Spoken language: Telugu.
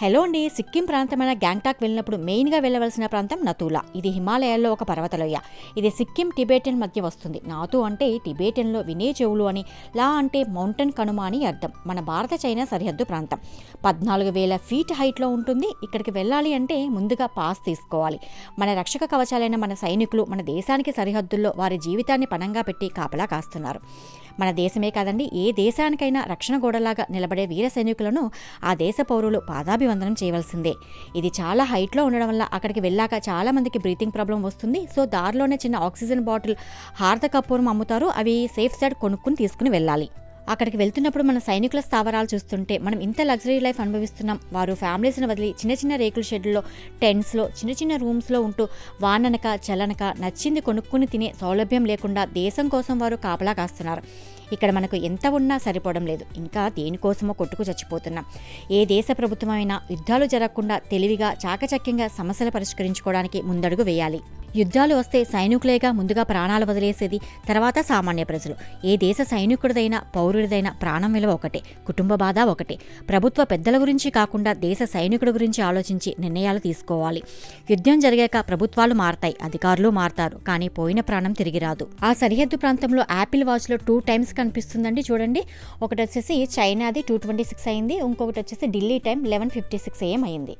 హలో అండి సిక్కిం ప్రాంతమైన గ్యాంగ్టాక్ వెళ్ళినప్పుడు మెయిన్గా వెళ్ళవలసిన ప్రాంతం నతూలా. ఇది హిమాలయాల్లో ఒక పర్వతలోయ. ఇది సిక్కిం టిబేటియన్ మధ్య వస్తుంది. నాతు అంటే టిబేటియన్లో వినే చెవులు అని లా అంటే మౌంటైన్ కనుమ అని అర్థం. మన భారత చైనా సరిహద్దు ప్రాంతం. పద్నాలుగు వేల ఫీట్ హైట్లో ఉంటుంది. ఇక్కడికి వెళ్ళాలి అంటే ముందుగా పాస్ తీసుకోవాలి. మన రక్షక కవచాలైన మన సైనికులు మన దేశానికి సరిహద్దుల్లో వారి జీవితాన్ని పణంగా పెట్టి కాపలా కాస్తున్నారు. మన దేశమే కాదండి ఏ దేశానికైనా రక్షణ గోడలాగా నిలబడే వీర సైనికులను ఆ దేశ పౌరులు పాదాభివందనం చేయవలసిందే. ఇది చాలా హైట్లో ఉండడం వల్ల అక్కడికి వెళ్ళాక చాలా మందికి బ్రీతింగ్ ప్రాబ్లం వస్తుంది. సో దారిలోనే చిన్న ఆక్సిజన్ బాటిల్ హార్ద కపూరం అమ్ముతారు. అవి సేఫ్ సైడ్ కొనుక్కుని తీసుకుని వెళ్ళాలి. అక్కడికి వెళ్తున్నప్పుడు మన సైనికుల స్థావరాలు చూస్తుంటే మనం ఇంత లగ్జరీ లైఫ్ అనుభవిస్తున్నాం. వారు ఫ్యామిలీస్ని వదిలి చిన్న చిన్న రేకుల షెడ్లో టెంట్స్లో చిన్న చిన్న రూమ్స్లో ఉంటూ వాననక చలనక నచ్చింది కొనుక్కుని తినే సౌలభ్యం లేకుండా దేశం కోసం వారు కాపలా కాస్తున్నారు. ఇక్కడ మనకు ఎంత ఉన్నా సరిపోవడం లేదు. ఇంకా దేనికోసమో కొట్టుకు చచ్చిపోతున్నాం. ఏ దేశ ప్రభుత్వమైనా యుద్ధాలు జరగకుండా తెలివిగా చాకచక్యంగా సమస్యలు పరిష్కరించుకోవడానికి ముందడుగు వేయాలి. యుద్ధాలు వస్తే సైనికులేగా ముందుగా ప్రాణాలు వదిలేసేది తర్వాత సామాన్య ప్రజలు. ఏ దేశ సైనికుడిదైనా పౌరుడిదైనా ప్రాణం విలువ ఒకటే కుటుంబ బాధ ఒకటే. ప్రభుత్వ పెద్దల గురించి కాకుండా దేశ సైనికుడి గురించి ఆలోచించి నిర్ణయాలు తీసుకోవాలి. యుద్ధం జరిగాక ప్రభుత్వాలు మారతాయి అధికారులు మారతారు కానీ పోయిన ప్రాణం తిరిగి రాదు. ఆ సరిహద్దు ప్రాంతంలో యాపిల్ వాచ్లో టూ టైమ్స్ కనిపిస్తుందండి చూడండి. ఒకటి వచ్చేసి చైనాది టూ ట్వంటీ సిక్స్ అయింది. ఇంకొకటి వచ్చేసి Delhi time eleven fifty six AM అయింది.